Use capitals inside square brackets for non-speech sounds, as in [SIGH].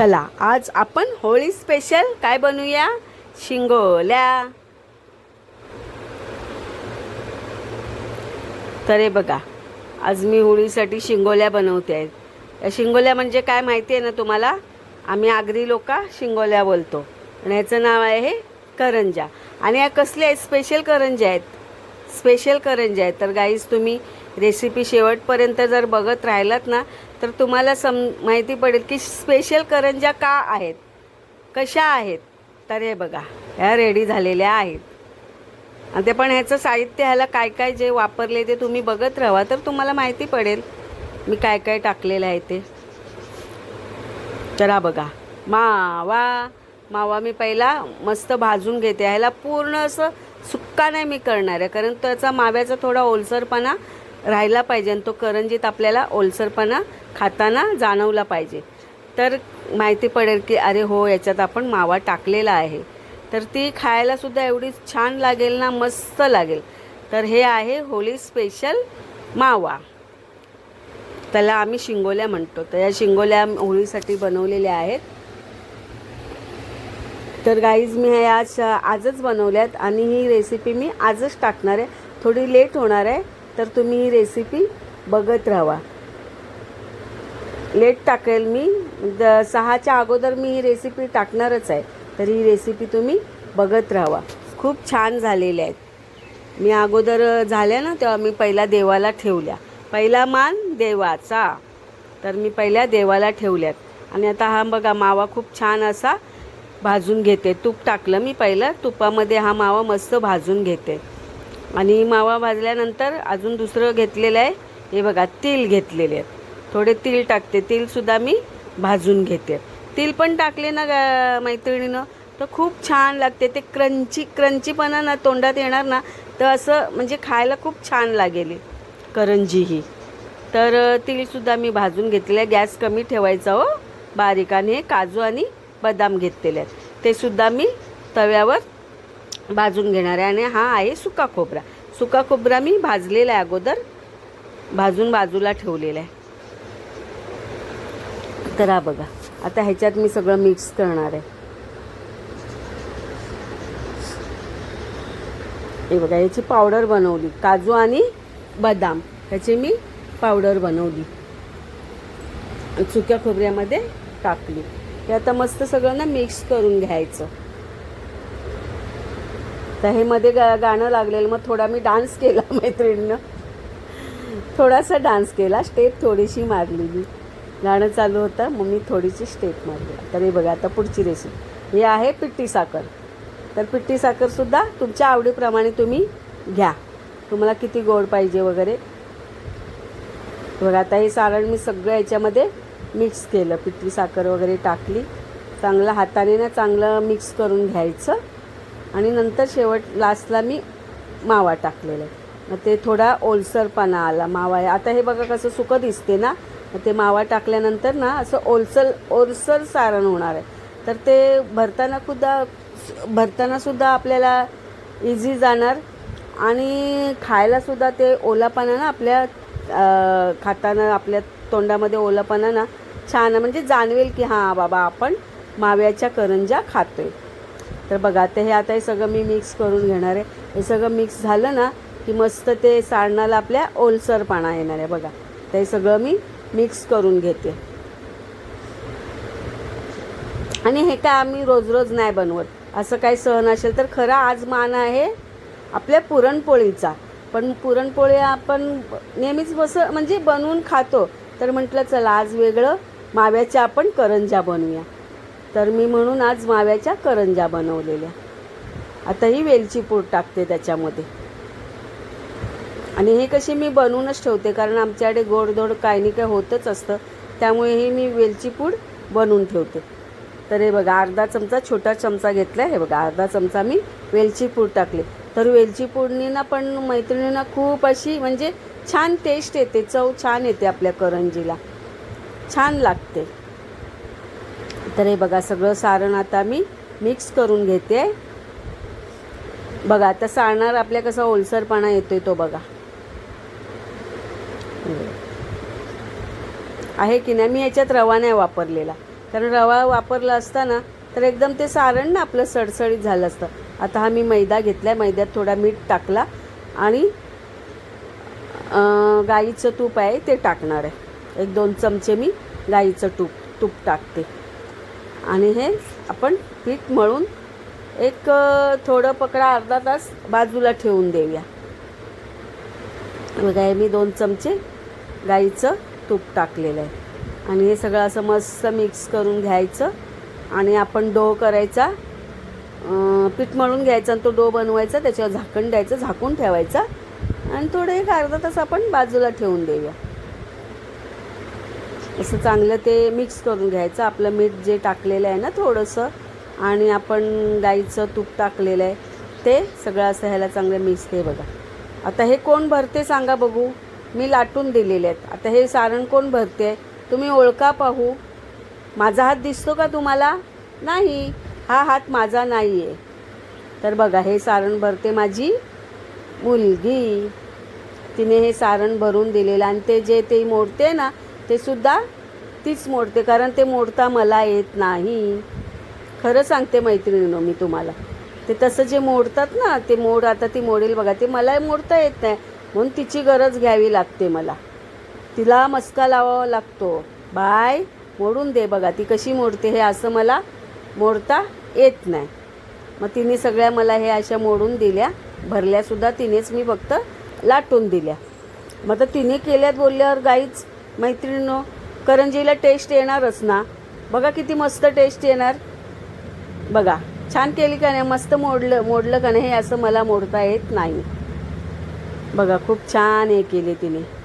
चला आज आपण होळी स्पेशल काय बनवूया? शिंगोल्या. तर हे बघा आज मी होळीसाठी शिंगोल्या बनवते आहेत. या शिंगोल्या म्हणजे काय माहिती आहे ना तुम्हाला? आम्ही आगरी लोका शिंगोल्या बोलतो. आणि ह्याचं नाव आहे हे करंजा. आणि या कसल्या आहेत? स्पेशल करंज्या आहेत. स्पेशल करंज्या आहेत. तर गाईज तुम्ही रेसिपी शेवटपर्यंत जर बघत राहिलात ना तर तुम्हाला सम माहिती पडेल की स्पेशल करंजा का आहेत? कशा आहेत? तर हे बघा ह्या रेडी झालेल्या आहेत. आणि ते पण ह्याचं साहित्य ह्याला काय काय जे वापरले ते तुम्ही बघत राहा तर तुम्हाला माहिती पडेल मी काय काय टाकलेलं आहे ते. तर हा बघा. मावा मावा मी पहिला मस्त भाजून घेते. ह्याला पूर्ण असं सुक्का नाही मी करणार आहे कारण त्याचा माव्याचा थोडा ओलसरपणा राहिला पाहिजे आणि तो करंजीत आपल्याला ओलसरपणा खाताना जाणवला पाहिजे. तर माहिती पडेल की अरे हो याच्यात आपण मावा टाकलेला आहे. तर ती खायलासुद्धा एवढी छान लागेल ना मस्त लागेल. तर हे आहे होळी स्पेशल मावा. त्याला आम्ही शिंगोल्या म्हणतो. तर या शिंगोल्या होळीसाठी बनवलेल्या आहेत. तर गाईज मी हे आज आजच बनवल्यात आणि ही रेसिपी मी आजच टाकणार आहे. थोडी लेट होणार आहे. तर तुम्ही ही रेसिपी बघत राहा. लेट टाकेल मी. द सहाच्या अगोदर मी ही रेसिपी टाकणारच आहे. तर ही रेसिपी तुम्ही बघत राहा. खूप छान झालेल्या आहेत. मी अगोदर झाल्या ना तेव्हा मी पहिला देवाला ठेवल्या. पहिला मान देवाचा. तर मी पहिल्या देवाला ठेवल्यात. आणि आता हा बघा मावा खूप छान असा भाजून घेते. तूप टाकलं मी पहिलं. तुपामध्ये हा मावा मस्त भाजून घेते. आणि मावा भाजल्यानंतर अजून दुसरं घेतलेलं आहे. हे बघा तिल घेतलेले आहेत. थोडे तिल टाकते. तिलसुद्धा मी भाजून घेते. तिल पण टाकले ना गा मैत्रिणीनं? तर खूप छान लागते. ते क्रंची क्रंचीपणा ना तोंडात येणार ना तर असं म्हणजे खायला खूप छान लागेल करंजी ही. तर तिळसुद्धा मी भाजून घेतलेलं आहे. गॅस कमी ठेवायचा हो. बारीक आणि हे काजू आणि बदाम घेतलेले आहेत. ते सुद्धा मी तव्यावर भाजून घेणार आहे आणि हा आहे सुका खोबरा. सुका खोबरा मी भाजलेला आहे अगोदर. भाजून बाजूला ठेवलेला आहे. तर हा बघा आता ह्याच्यात मी सगळं मिक्स करणार आहे. हे बघा याची पावडर बनवली. काजू आणि बदाम ह्याची मी पावडर बनवली. सुक्या खोबऱ्यामध्ये टाकली. हे आता मस्त सगळं ना मिक्स करून घ्यायचं. तर हे मध्ये गा गाणं लागलेलं. मग थोडा मी डान्स केला [LAUGHS] मैत्रिणीनं. थोडासा डान्स केला. स्टेप थोडीशी मारली मी. गाणं चालू होतं मग मी थोडीशी स्टेप मारली. तर हे बघा आता पुढची रेसिपी. हे आहे पिट्टी साखर. तर पिट्टी साखरसुद्धा तुमच्या आवडीप्रमाणे तुम्ही घ्या. तुम्हाला किती गोड पाहिजे वगैरे. बघा आता हे सारण मी सगळं याच्यामध्ये मिक्स केलं. पिट्टी साखर वगैरे टाकली. चांगलं हाताने ना चांगलं मिक्स करून घ्यायचं. आणि नंतर शेवट लास्टला मी मावा टाकलेला आहे. मग ते थोडा ओलसरपणा आला मावा आहे. आता हे बघा कसं सुकं दिसते ना मग ते मावा टाकल्यानंतर ना असं ओलसर ओलसर सारण होणार आहे. तर ते भरताना सुद्धा भरतानासुद्धा आपल्याला इझी जाणार. आणि खायलासुद्धा ते ओलापणा ना आपल्या खाताना आपल्या तोंडामध्ये ओलापणा ना छान म्हणजे जाणवेल की हां बाबा आपण माव्याच्या करंजा खातोय. तर बघा ते हे आता हे सगळं मी मिक्स करून घेणार आहे. हे सगळं मिक्स झालं ना की मस्त ते साडणाला आपल्या ओलसरपणा येणार आहे बघा. ते सगळं मी मिक्स करून घेते. आणि हे काय आम्ही रोज रोज नाही बनवत. असं काही सहन असेल तर खरा आज मान आहे आपल्या पुरणपोळीचा. पण पुरणपोळी आपण नेहमीच बसं म्हणजे बनवून खातो. तर म्हटलं चला आज वेगळं. माव्याच्या आपण करंजा बनवूया. तर मी म्हणून आज माव्याच्या करंजा बनवलेल्या. आता ही वेलची पूड टाकते त्याच्यामध्ये. आणि हे कशी मी बनवूनच ठेवते कारण आमच्याकडे गोडधोड काही नाही काय होतच असतं त्यामुळे ही मी वेलची पूड बनवून ठेवते. तर हे बघा अर्धा चमचा छोटा चमचा घेतला हे बघा अर्धा चमचा मी वेलची पूड टाकली. तर वेलची पूडनीना पण मैत्रिणींना खूप अशी म्हणजे छान टेस्ट येते चव छान येते आपल्या करंजीला. छान लागते. तर हे बघा सगळं सारण आता मी मिक्स करून घेते. बघा आता सारणार आपल्या कसा ओलसरपणा येतोय तो बघा. आहे की नाही? मी याच्यात रवा नाही वापरलेला. कारण रवा वापरला असताना तर एकदम ते सारण ना आपलं सडसडीत झालं असतं. आता हा मी मैदा घेतला आहे मैद्यात थोडा मीठ टाकला आणि गाईचं तूप आहे ते टाकणार आहे. एक दोन चमचे मी गाईचं तूप तूप टाकते. आणि हे आपण पीठ मळून एक थोडं पकडा अर्धा तास बाजूला ठेवून देऊया. बघा मी दोन चमचे गाईचं तूप टाकलेलं आहे. आणि हे सगळं असं मस्त मिक्स करून घ्यायचं. आणि आपण डो करायचा पीठ मळून घ्यायचा आणि तो डो बनवायचा त्याच्यावर झाकण द्यायचं झाकून ठेवायचा. आणि थोडं एक अर्धा तास आपण बाजूला ठेवून देऊया. असं चांगलं ते मिक्स करून घ्यायचं. आपलं मीठ जे टाकलेलं आहे ना थोडंसं आणि आपण गाईचं तूप टाकलेलं आहे ते सगळं असं ह्याला चांगलं मिक्स हे बघा. आता हे कोण भरते सांगा बघू. मी लाटून दिलेले आहेत. आता हे सारण कोण भरते? तुम्ही ओळखा पाहू. माझा हात दिसतो का तुम्हाला? नाही. हा हात माझा नाही आहे तर बघा हे सारण भरते माझी मुलगी. तिने हे सारण भरून दिलेलं आणि ते जे ते मोडते ना ते सुद्धा तीच मोडते कारण ते मोडता मला येत नाही. खरं सांगते मैत्रिणीनो मी तुम्हाला. ते तसं जे मोडतात ना ते मोड आता ती मोडेल बघा ते मला मोडता येत नाही. म्हणून तिची गरज घ्यावी लागते मला. तिला मस्का लावावा लागतो. बाय मोडून दे बघा ती कशी मोडते हे असं मला मोडता येत नाही. मग तिने सगळ्या मला हे अशा मोडून दिल्या. भरल्यासुद्धा तिनेच मी फक्त लाटून दिल्या. मग तर तिने केल्यात बोलल्यावर गाईच मैत्रिणीनो करंजीला टेस्ट येणारच ना? बघा किती मस्त टेस्ट येणार. बघा छान केली का नाही? मस्त मोडलं मोडलं का नाही हे असं मला मोडता येत नाही. बघा खूप छान हे केले तिने.